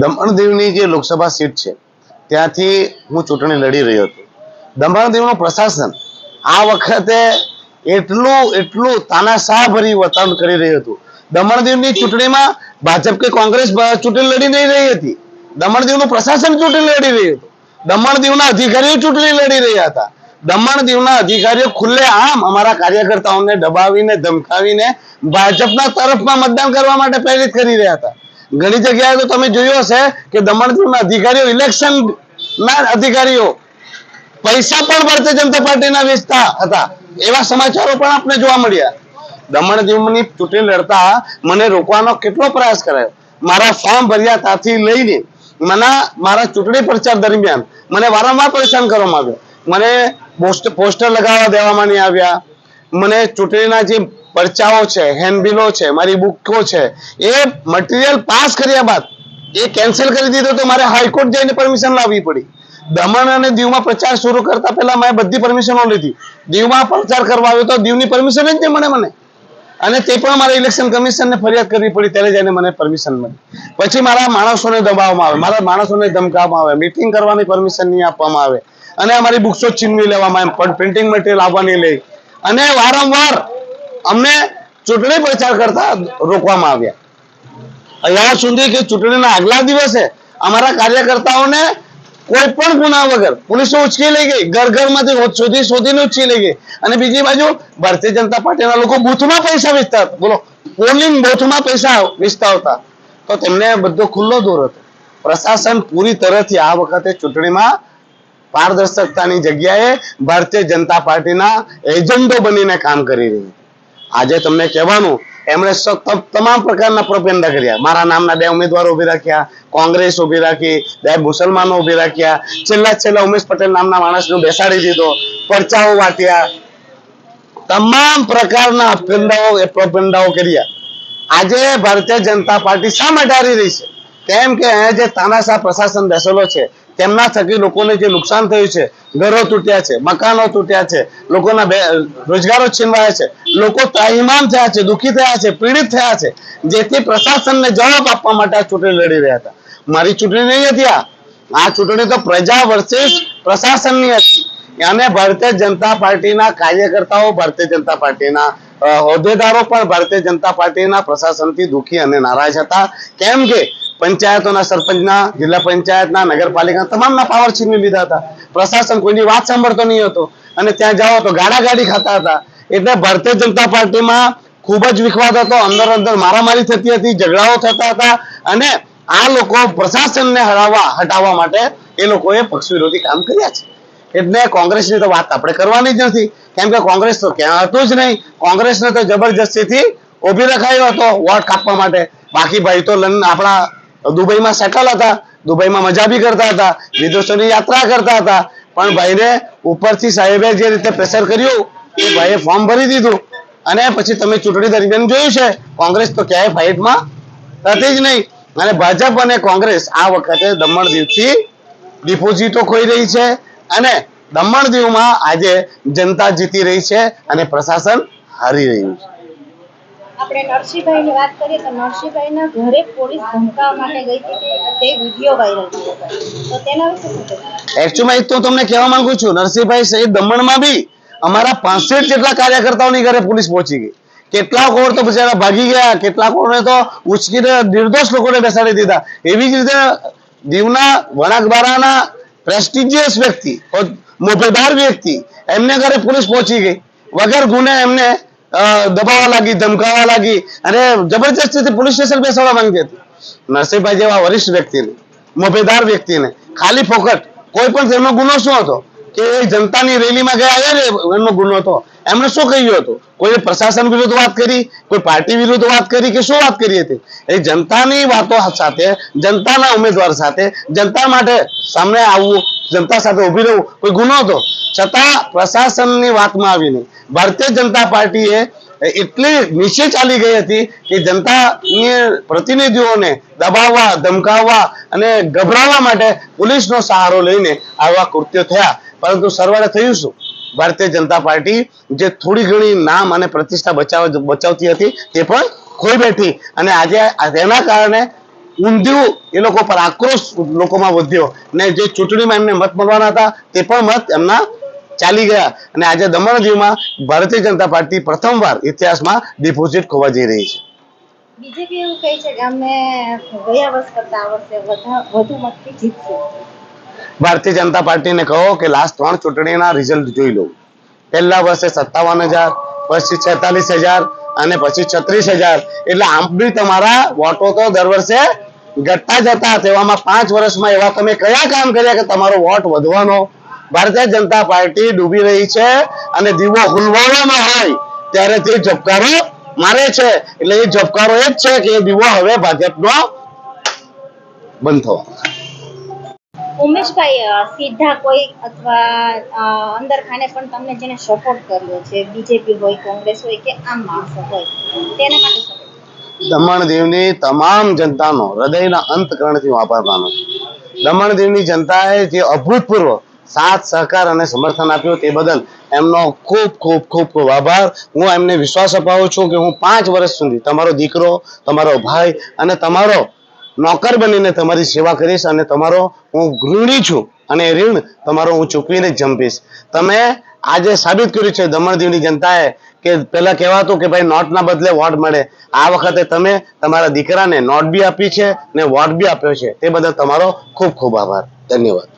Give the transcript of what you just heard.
દમણ દીવની જે લોકસભા સીટ છે, ત્યાંથી હું ચૂંટણી લડી રહ્યો હતો. દમણ દીવનું પ્રશાસન આ વખતે એટલું એટલું તાનાશાહ ભરી વર્તન કરી રહ્યું હતું. દમણ દીવની ચૂંટણીમાં ભાજપ કે કોંગ્રેસ ચૂંટણી લડી નહીં રહી હતી. દમણ દીવનું પ્રશાસન ચૂંટણી લડી રહ્યું હતું. દમણ દીવના અધિકારીઓ ચૂંટણી લડી રહ્યા હતા. દમણ દીવના અધિકારીઓ ખુલ્લે આમ અમારા કાર્યકર્તાઓને દબાવીને, ધમકાવીને ભાજપના તરફમાં મતદાન કરવા માટે પ્રેરિત કરી રહ્યા હતા. ઘણી જગ્યાએ તો તમે જોયું હશે કે દમણ અધિકારીઓ ઇલેક્શન ના અધિકારીઓ પૈસા પણ ભારતીય જનતા પાર્ટીના વેચતા હતા. એવા સમાચારો પણ આપણે જોવા મળ્યા. દમણ દીવની ચૂંટણી લડતા મને રોકવાનો કેટલો પ્રયાસ કરાયો? મારા ફોર્મ ભર્યા ત્યાંથી લઈને મને મારા ચૂંટણી પ્રચાર દરમિયાન મને વારંવાર પરેશાન કરવામાં આવ્યો. મને પોસ્ટર લગાવવા દેવામાં નહીં આવ્યા. મને ચૂંટણીના જે પરચાઓ છે હેન્ડબિલો છે, મારી બુકો છે, એ મટીરિયલ પાસ કર્યા બાદ, એ કેન્સલ કરી દીધો તો મારે હાઈકોર્ટ જઈને પરમિશન લાવવી પડી. દમણ અને દીવમાં પ્રચાર શરૂ કરતા પહેલા મેં બધી પરમિશનો લીધી. દીવમાં પ્રચાર કરવા આવ્યો તો દીવની પરમિશન જ નહીં મળે મને. અને તે પણ મારે ઇલેક્શન કમિશનને ફરિયાદ કરવી પડી, ત્યારે જઈને મને પરમિશન મળી. પછી મારા માણસોને દબાવવામાં આવે, મારા માણસોને ધમકાવવામાં આવે મીટિંગ કરવાની પરમિશન નહીં આપવામાં આવે. અને અમારી બુક્સો છીનવી લેવામાં આવે, પણ પ્રિન્ટિંગ મટીરિયલ આવવાની લઈ અને વારંવાર અમને ચૂંટણી પ્રચાર કરતા રોકવામાં આવ્યા. અહીંયા સુધી કે ચૂંટણીના આગલા દિવસે અમારા કાર્યકર્તાઓને કોઈ પણ ગુના વગર પોલીસો ઉચકી લઈ ગઈ, ઘર ઘરમાંથી શોધી શોધીને ઉચકી લઈ ગઈ. અને બીજી બાજુ ભારતીય જનતા પાર્ટીના લોકો બૂથમાં પૈસા વેચતા હતા. બોલો, પોલિંગ બૂથમાં પૈસા વેચતા હતા તો તેમને બધો ખુલ્લો દોર હતો. પ્રશાસન પૂરી તરહથી આ વખતે ચૂંટણીમાં પારદર્શકતાની જગ્યાએ ભારતીય જનતા પાર્ટીના એજન્ડો બનીને કામ કરી રહી છે. આજે તમને કહેવાનું, એમણે તમામ પ્રકારના પ્રોપેન્ડા કર્યા. મારા નામના બે ઉમેદવારો ઊભી રાખ્યા, કોંગ્રેસ ઊભી રાખી, બે મુસલમાનો ઊભી રાખ્યા. છેલ્લા છેલ્લા ઉમેશ પટેલ નામના માણસને બેસાડી દીધો, પરચાઓ વાટ્યા. તમામ પ્રકારના અપેન્ડાઓ પ્રોપેન્ડાઓ કર્યા. આજે ભારતીય જનતા પાર્ટી શા માટે હારી રહી છે. કેમ કે અહીંયા જે તાનાશાહ પ્રશાસન બેસેલો છે તેમના થકી લોકોને જે નુકસાન થયું છે, ઘરો તૂટ્યા છે, મકાનો તૂટ્યા છે, લોકોના રોજગારો છીનવાયા છે, લોકો ત્રાહિમામ થયા છે, દુઃખી થયા છે, પીડિત થયા છે, જેથી પ્રશાસનને જવાબ આપવા માટે આ ચૂંટણી લડી રહ્યા હતા. મારી ચૂંટણી નહીં હતી આ ચૂંટણી તો પ્રજા વર્સિસ પ્રશાસનની હતી. અને ભારતીય જનતા પાર્ટીના કાર્યકર્તાઓ, ભારતીય જનતા પાર્ટીના હોદ્દેદારો પણ ભારતીય જનતા પાર્ટીના પ્રશાસનથી દુઃખી અને નારાજ હતા. કેમ કે પંચાયતોના સરપંચના, જિલ્લા પંચાયતના, નગરપાલિકાના તમામના પાવર છીનવી લીધા હતા. પ્રશાસન કોઈની વાત સાંભળતો નહીં હતો. અને ત્યાં જાઓ તો ગાડા ખાતા હતા. એટલે ભારતીય જનતા પાર્ટીમાં ખૂબ જ વિખવાદ હતો. અંદર અંદર મારામારી થતી હતી, ઝઘડાઓ થતા હતા. અને આ લોકો પ્રશાસનને હરાવવા, હટાવવા માટે એ લોકોએ પક્ષ વિરોધી કામ કર્યા છે. એટલે કોંગ્રેસની તો વાત આપણે કરવાની જ નથી. કેમ કે કોંગ્રેસ તો ક્યાં હતું જ નહીં. કોંગ્રેસને તો જબરજસ્તીથી ઊભી રખાયો હતો વોટ કાપવા માટે. બાકી ભાઈ તો લંડન આપણા દુબઈમાં સેટલ હતા. દુબઈમાં મજા બી કરતા હતા. વિદેશોની યાત્રા કરતા હતા. પણ ભાઈને ઉપરથી સાહેબે જે રીતે પ્રેશર કર્યું, એ ભાઈએ ફોર્મ ભરી દીધું. અને પછી તમે ચૂંટણી દરમિયાન જોયું છે, કોંગ્રેસ તો ક્યાંય ફાઇટમાં હતી જ નહીં. અને ભાજપ અને કોંગ્રેસ આ વખતે દમણ દીવથી ડિપોઝિટો ખોઈ રહી છે. અને દમણ દીવમાં આજે જનતા જીતી રહી છે અને પ્રશાસન હારી રહ્યું છે. આપણે નરસિંહભાઈની વાત કરીએ તો નરસિંહભાઈના ઘરે પોલીસ ધમકાવવા માટે ગઈ હતી તે- તે વીડિયો વાયરલ થયો તો તેના વિશે શું કહેશો? એકચ્યુઅલી તો તમને કહેવા માંગુ છું નરસિંહભાઈ સહિત દમણમાં બી અમારા પાસઠ જેટલા કાર્યકર્તાઓની ઘરે પોલીસ પહોંચી ગઈ. કેટલાક ઓર તો બિચારા ભાગી ગયા કેટલાક ઓરને તો ઉચકીને નિર્દોષ લોકોને બેસાડી દીધા. એવી જ રીતે દીવના વણાકબારાના પ્રેસ્ટિજિયસ વ્યક્તિ મોભેદાર વ્યક્તિ, એમને ઘરે પોલીસ પહોંચી ગઈ. વગર ગુને એમને દબાવવા લાગી, ધમકાવવા લાગી અને જબરજસ્તીથી પોલીસ સ્ટેશન બેસાડવા માંગતી હતી. નરસિંહભાઈ જેવા વરિષ્ઠ વ્યક્તિને, મોભેદાર વ્યક્તિને ખાલી ફોકટ કોઈ પણ તેમનો ગુનો શું હતો? કે એ જનતાની રેલીમાં ગયા એમનો ગુનો હતો? એમણે શું કહ્યું હતું? કોઈ પ્રશાસન વિરુદ્ધ વાત કરી, કોઈ પાર્ટી વિરુદ્ધ વાત કરી કે શું વાત કરી હતી? એ જનતાની વાતો સાથે, જનતાના ઉમેદવાર સાથે, જનતા માટે સામે આવવું, જનતા સાથે ઊભી રહેવું કોઈ ગુનો હતો? છતાં પ્રશાસનની વાતમાં આવીને ભારતીય જનતા પાર્ટીએ એટલી નીચે ચાલી ગઈ હતી કે જનતાની પ્રતિનિધિઓને દબાવવા, ધમકાવવા અને ગભરાવવા માટે પોલીસનો સહારો લઈને આવા કૃત્યો થયા. પરંતુ સરવાળે થયું શું? ભારતીય જનતા પાર્ટી જે થોડી ઘણી નામ અને પ્રતિષ્ઠા બચાવ બચાવતી હતી તે પણ ખોઈ બેઠી. અને આજે તેના કારણે ઊંધિયું એ લોકો પર આક્રોશ લોકોમાં વધ્યો. ને જે ચૂંટણીમાં એમને મત મળવાના હતા તે પણ મત એમના ચાલી ગયા. અને આજે દમણ દીવમાં ભારતીય જનતા પાર્ટી પ્રથમવાર ઇતિહાસમાં ડિપોઝિટ ખોવા જઈ રહી છે. બીજેપી એવું કહે છે કે અમે ગયા વર્ષ કરતા આ વર્ષે વધુ મતથી જીતશું ભારતીય જનતા પાર્ટીને કહો કે લાસ્ટ ત્રણ ચૂંટણીના રિઝલ્ટ જોઈ લો. પહેલા વર્ષે સત્તાવન હજાર, પછી છેતાલીસ હજાર અને પછી છત્રીસ હજાર. એટલે આમ બી તમારા વોટો તો દર વર્ષે ઘટતા જતા તેવામાં પાંચ વર્ષમાં એવા તમે કયા કામ કર્યા કે તમારો વોટ વધવાનો? ભારતીય જનતા પાર્ટી ડૂબી રહી છે અને દીવો હુલવામાં હોય ત્યારે તે ઝબકારો મારે છે. એટલે એ ઝબકારો એ જ છે કે દીવો હવે ભાજપનો બંધ થવાનો. ઉમેશભાઈ સીધા કોઈ અથવા અ, અંદર ખાને પણ તમને જેને સપોર્ટ કર્યો છે બીજેપી હોય કોંગ્રેસ હોય કે આમ માણસો હોય તેના માટે દમણ દીવની તમામ જનતાનો હૃદયના અંતકરણથી હું આભાર માનું છું. દમણ દીવની જનતાએ જે અભૂતપૂર્વ સાથ સહકાર અને સમર્થન આપ્યું તે બદલ એમનો ખૂબ ખૂબ ખૂબ ખૂબ આભાર. હું એમને વિશ્વાસ અપાવું છું કે હું પાંચ વર્ષ સુધી તમારો દીકરો તમારો ભાઈ અને તમારો નોકર બનીને તમારી સેવા કરીશ અને તમારો હું ઋણી છું અને ઋણ તમારો હું ચૂકવીને જંપીશ. તમે આજે સાબિત કર્યું છે દમણ દીવની જનતાએ કે પહેલા કહેવાતું કે ભાઈ નોટના બદલે વોટ મળે. આ વખતે તમે તમારા દીકરાને નોટ બી આપી છે ને વોટ બી આપ્યો છે. તે બદલ તમારો ખૂબ ખૂબ આભાર. ધન્યવાદ.